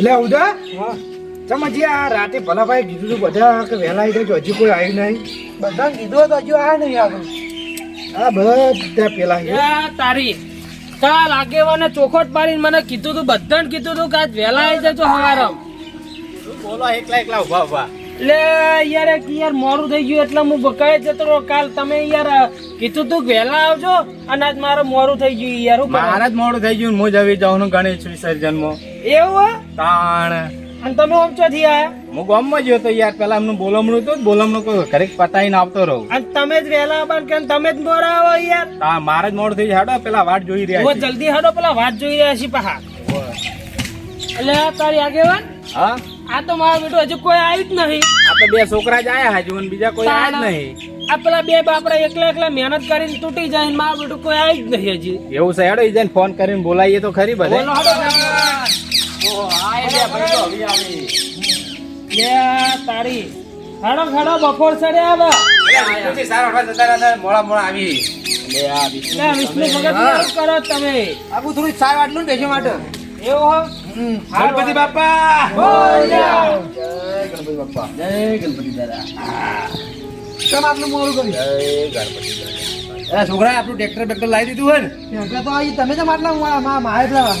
એટલે ઉદા હજી આ રાતે ભલાભાઈ કીધું તું બધા કે વહેલા આવી ગયો હજી કોઈ આવ્યું નહીં? બધા કીધું તો હજુ આ નહીં આવ્યું. હા બધા પેલા. તારી. કાલ આગેવાને ચોખોટ પાડીને મને કીધું તું બધાને કીધું તું કે આજ વહેલા આવી જજો હવારમ બોલો એકલા એકલા ઊભા ઊભા એટલે યાર એક યાર મોરું થઈ ગયું એટલે હું બકાય જતો રહ્યો. કાલ તમે યાર કીધું તું વહેલા આવજો અને આજ મારે મોરું થઈ ગયું યાર મારા જ મોડું થઈ ગયું હું જ આવી જાઉં ગણેશ વિસર્જનમાં એવું? તાણ. અને તમે ઓમ ચોથી આયા? હું ગામમાં ગયો તો યાર. પેલા એમનું બોલમણું હતું બોલમણું કોઈ ઘરે પતાઈને આવતો રહું. અને તમે જ વહેલા આવવાનું કે તમે જ મોડા આવો યાર. હા મારે જ મોડું થઈ જાય હેડો પેલા વાટ જોઈ રહ્યા છે. જલ્દી હાડો પેલા વાત જોઈ રહ્યા છે પાહા એટલે તારી આગેવાન? હા? આ તો મારો બેટો હજુ કોઈ આવ્યું જ નહીં. આ તો બે છોકરા જ આયા હજુ બીજા કોઈ આવ્યા જ નહીં. આ પેલા બે બાપડા એકલા એકલા મહેનત કરીને તૂટી જાય માં બેટું કોઈ આવી જ નહીં હજી. એવું છે હેડો ઈજન ફોન કરીને બોલાવીએ તો ખરી બધે. લે તારી હાડો હાડો બપોર સડે આવે. મોડા મોડા આવી. લે વિષ્ણુ ભગત કરો તમે. આબુ થોડું ચાર વાટલું ને દેશો માટે. એવો હો? ગણપતિ બાપા. જય ગણપતિ બાપા. જય ગણપતિ દાદા. કેમ આટલું મોડું કર્યું? એ છોકરા આપણું ટ્રેક્ટર બેક્ટર લાવી દીધું હોય ને? ટ્રેક્ટર તો આવી તમે જ આટલા મારે પેલા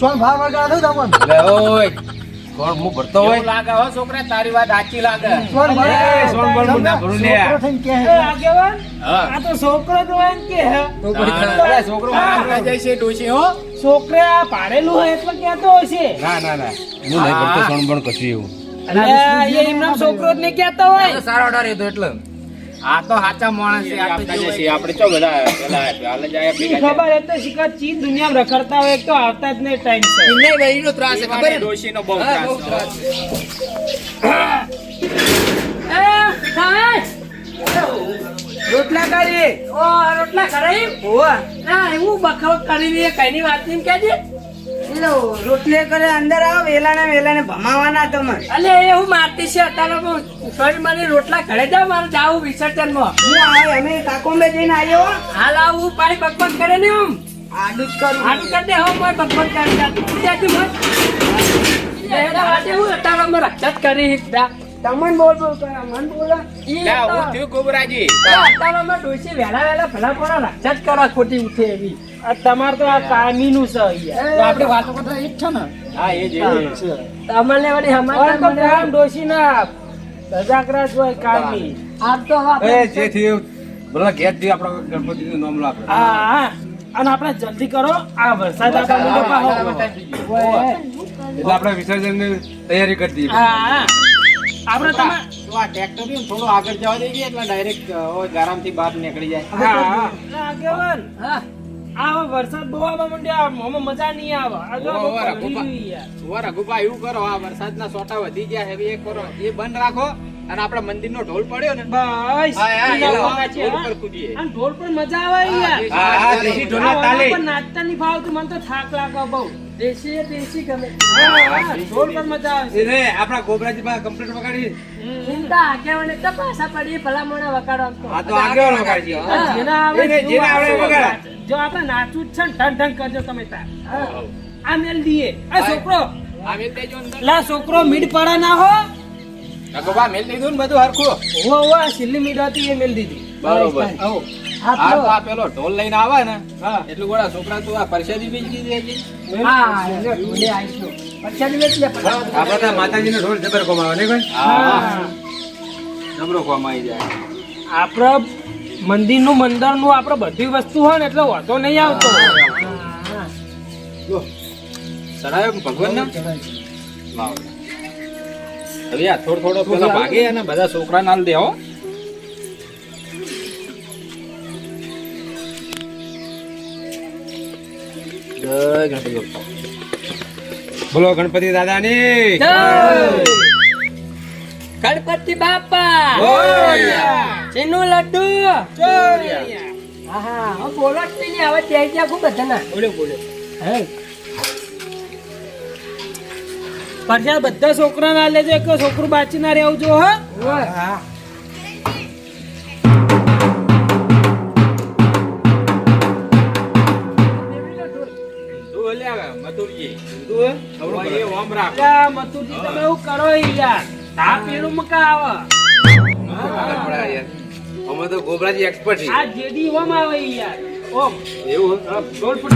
સોન ભાર વળગા દઉં તમને? લે ઓય કોણ હું ભરતો હોય? લાગે હો છોકરા તારી વાત સાચી લાગે. સોન ભાર સોન ભાર હું ના ભરું લે. છોકરો થઈને કહે. એ આગેવાન આ તો છોકરો તો એમ કે છોકરો મારા જાય છે ડોશી હો. છોકરે પાડેલું હોય એટલે કેતો હશે. ના ના ના. હું નહીં ભરતો કશું એવું. છોકરો કહેતો હોય. સારો ઓર્ડર એટલે. આ તો સાચા માણસ છે આપણે જશે આપણે ચો બધા પેલા હાલ જાય ખબર એ તો શિકાર ચીન દુનિયામાં રખડતા હોય તો આવતા જ નહીં ટાઈમ છે. નહીં ભાઈ નો ત્રાસ છે ખબર ડોશીનો બહુ હા, બહુ ત્રાસ ત્રાસ રોટલા કરી. ઓ રોટલા કરાઈ ઓ ના એવું બખાવ કરી દે કઈની વાત નહીં કહેજે રોટલી કરે અંદર આવો વેલા ને વેલા ને ભમાવાના તમે. અલે એ હું મારતી છે અત્યારે હું સોરી મને રોટલા ઘરે જાવ મારે જાવું વિસર્જનમાં હું આવે અમે કાકોંબે જઈને આવ્યો હાલ આવું પાણી પકપક કરે ને હું આડું જ કરું. આટલું કરી દે હું કોઈ પકપક કરી જાતું મત હું અત્યારે અમે રક્ષા કરી હિકતા તમને બોલ બોલ કરે મન બોલો. ઈ લે તો- હું થયું ગોબરાજી. અત્યારે અમે ડોશી વહેલા વહેલા ભલા પણ રક્ષા જ ખોટી ઉઠે એવી. તમારે તો આ કામીનું છે અહીંયા. તો આપણે વાતો કરતા એ જ છે ને? હા એ જ એ જ. વળી અમારે તો કામ ડોશી ના સજાગરા જ હોય કામી આપ તો હવે એ જે થયું બોલો ઘેરથી આપણો ગણપતિનું નામ લો હા હા. અને આપણે જલ્દી કરો આ વરસાદ આપણા મુંડો પાહો. એટલે આપણે વિસર્જનની તૈયારી કરી દઈએ. હા હા. આપણે તમે આ ટ્રેક્ટર બી થોડું આગળ જવા દઈએ એટલે ડાયરેક્ટ ગારામથી બહાર નીકળી જાય. હા હા. આગેવાન આ વરસાદ બહુ આવવા માંડ્યા મોમાં મજા નહીં આવે. આ જો બહુ ઓવર, પલળી ઓવર. ગઈ યાર. ઊભા રઘુભા એવું કરો. આ વરસાદના સોટા વધી ગયા હવે એ કરો. એ બંધ રાખો. અને આપણા મંદિરનો ઢોલ પડ્યો ને. બસ. હા, હા, ઈ એવો વાત છે, ઢોલ પર કૂદીએ. આમ ઢોલ પર મજા આવે યાર. હા, હા, દેશી ઢોલના તાલે. નાચતા નહીં ફાવતું મને તો થાક લાગે બહુ. દેશી એ દેશી ગમે. ઢોલ પર મજા આવે ગોબરાજી પાસે કમ્પ્લીટ વગાડી ચિંતા આગેવાને તો પાછા પડી ભલા મોણા વગાડો આમ તો. આ તો આગળ વગાડજી. હા, આવડે જેના આવડે વગાડ. જો આપણે નાચું જ છે ને ઢંગ ઢંગ કરજો તમે તાર. આ મેલ દીએ. આ છોકરો. લા છોકરો મીડ પાડા ના હો. ભગવાન મેલ દીધું ને બધું હરખું? હો હો આ સિલ્લી મીડ હતી એ મેલ દીધી. બરોબર. હો. આ પેલો. ઢોલ લઈને આવે ને એટલું ગોળા છોકરા તું આ પરસાદી લે પછાડી. આપણે તો માતાજીનો ઢોલ જબર કોમાવે ને કોઈ હા. જબરો કોમાઈ જાય. આપણા મંદિરનું મંદિરનું આપણે બધી વસ્તુ હોય ને એટલે વાંધો નહીં આવતો ચડાયો ભગવાન ને. હવે આ થોડો થોડો પેલા ભાગે અને બધા છોકરા નાલ દે ગણપતિ બાપ્પા. બોલો ગણપતિ દાદાની જય! ગણપતિ બાપા! ચીનું લડ્ડુ! હા બોલો જ નહીં હવે ત્યાં ત્યાં ખૂબ બધા ના બોલો. બોલો પરસાદ બધા છોકરા ના લેજો એક છોકરું બાચી ના રહેવું જો હા. મથુરજી તમે એવું કરો યાર. આ પેલું મકા આવે અમે તો ગોબરાજી એક્સપર્ટ છે આ જેડી ઓમ આવે યાર. ઓમ. એવું? હા, દોઢ ફૂટ.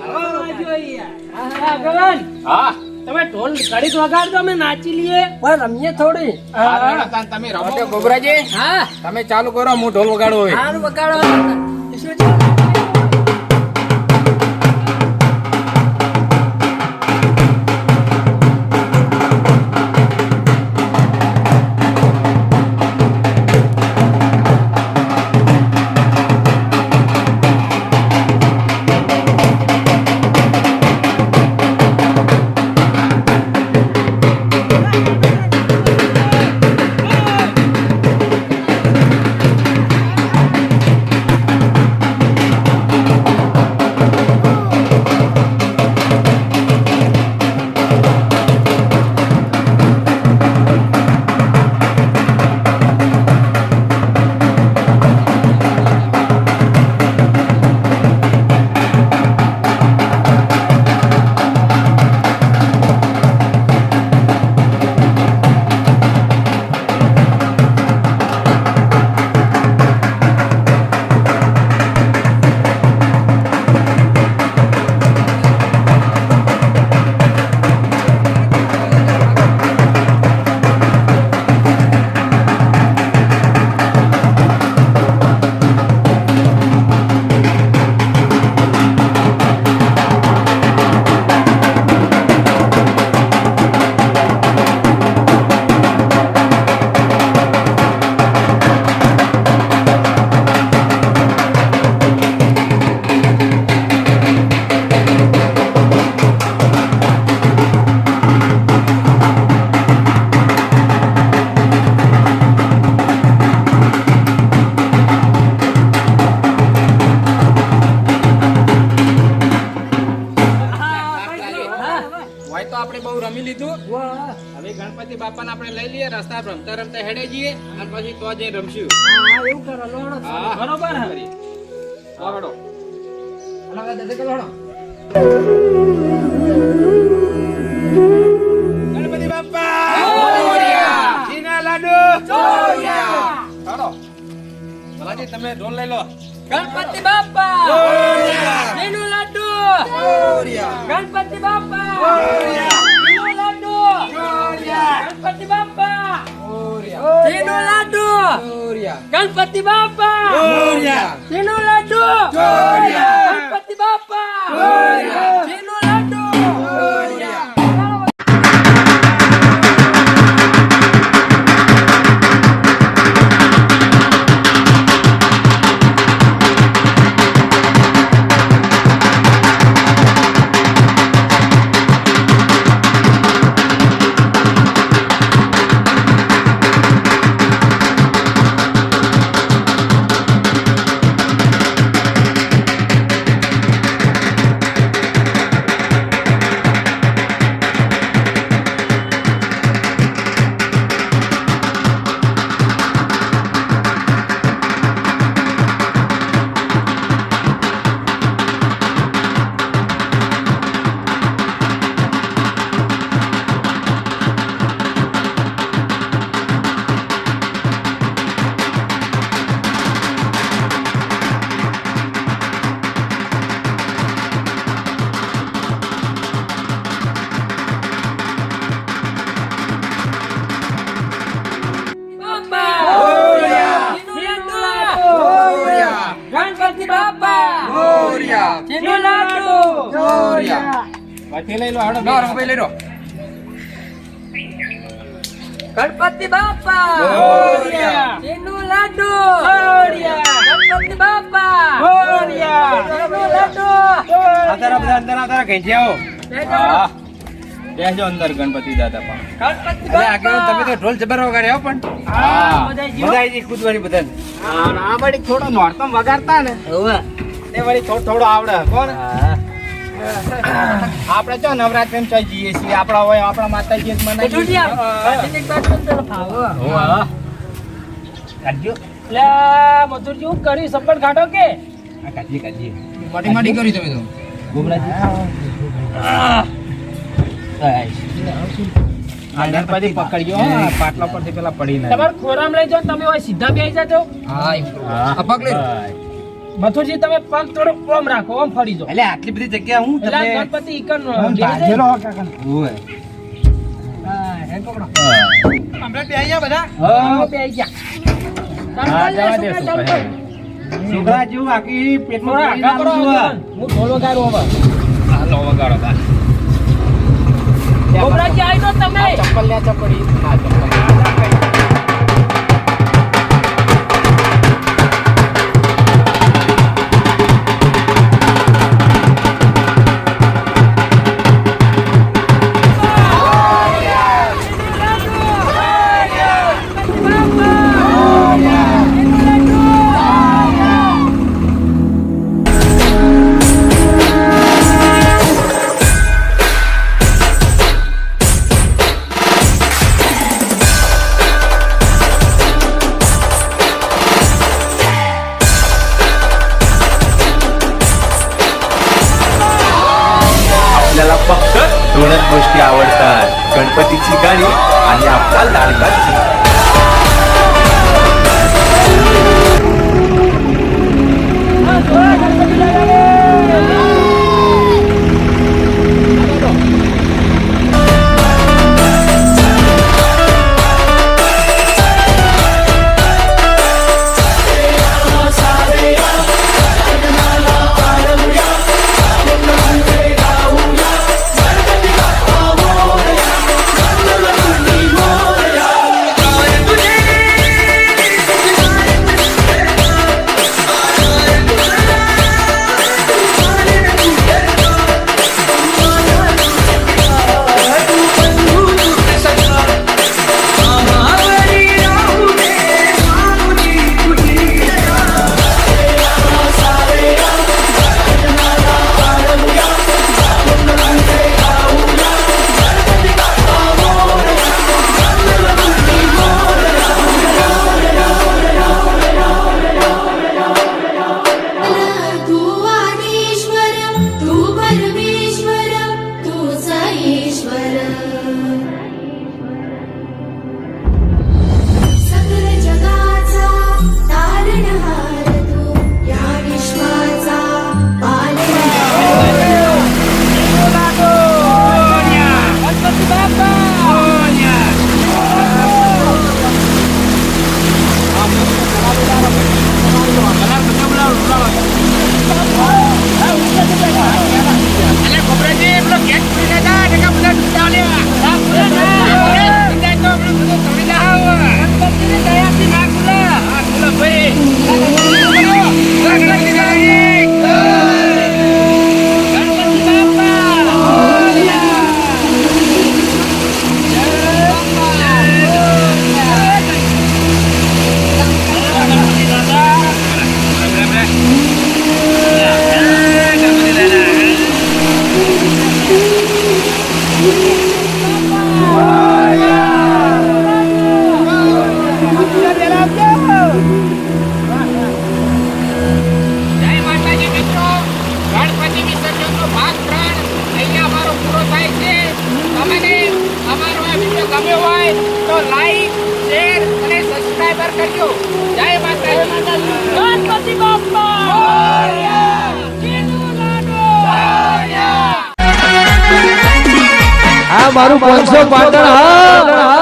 હા, બાજુ યાર. હા, ભગવાન હા તમે ઢોલ ઘડીક વગાડજો અમે નાચી લઈએ. રમીએ થોડી. તમે રમો. ગોબરાજી. હા. તમે ચાલુ કરો હું ઢોલ વગાડો હોય સારું વગાડો. અને પછી તો જઈ રમશું હા એવું કરો લોણો હા બરોબર હે. કરી. તો હેડો. ગણપતિ બાપા જીના લાડુ હેડો. ભલાજી તમે ઢોલ લઈ લો ગણપતિ બાપા જીનું લાડુ ગણપતિ બાપા જીનું ગણપતિ બાપા જીનું લાડુ ગણપતિ બાપા જીનું લાડુ પછી લઈ લો હેડો લો રંગભાઈ લઈ લો. ગણપતિ બાપા. મોરયા. એનું લાડુ. મોરયા. ગણપતિ બાપા. મોરયા. એનું લાડુ. આધારા બધા અંદર આધારા કઈ જાઓ હા. બેસજો અંદર ગણપતિ દાદા પણ. ગણપતિ અરે આગળ તમે તો ઢોલ જબર વગાડ્યા હો પણ. હા, બધા જી કૂદવાની બધાને. આ વળી થોડો નોર્તમ વગાડતા ને. હવે. તે વળી થોડો થોડો આવડે કોણ આપણે જો નવરાત્રી ચોઈ જઈએ છીએ. આપણા હોય આપણા માતાજી મનાવીએ કટુજી આપ. છીએ. બાજુની બાજુ અંદર ફાવો. હોવે. કાઢજો. લે, મથુરજી હું કર્યું સપન ખાટો કે? કાઢીએ કાઢીએ. માટી માટી કરી તમે તો. ગોમરાજી પકડ્યો પાટલા પરથી પેલા પડી ના તમારે ખોરામ લઈ જાઓ તમે સીધા બેસી જાજો. હા લે મથુરજી તમે પગ થોડો ઓમ રાખો ઓમ ફરી જો એટલે આટલી બધી જગ્યા હું એટલે ગણપતિ ઈકન બેસી જાય. ઓય. હમણાં બે આયા બધા? હા, બે આયા. હા, જવા દે છોકરા, જેવું આખી પેટમાં કરો. હું. થોડો વગાડું હવે. હાલો વગાડો તાર. કે આઈ જાઓ તમે. ચપ્પલ લે ચપ્પલ હા ચપ્પલ. તો લાઈક શેર અને સબસ્ક્રાઇબર કરજો. જય માતાજી. ગણપતિ બાપા આ મારું પાંચસો પાટણ હા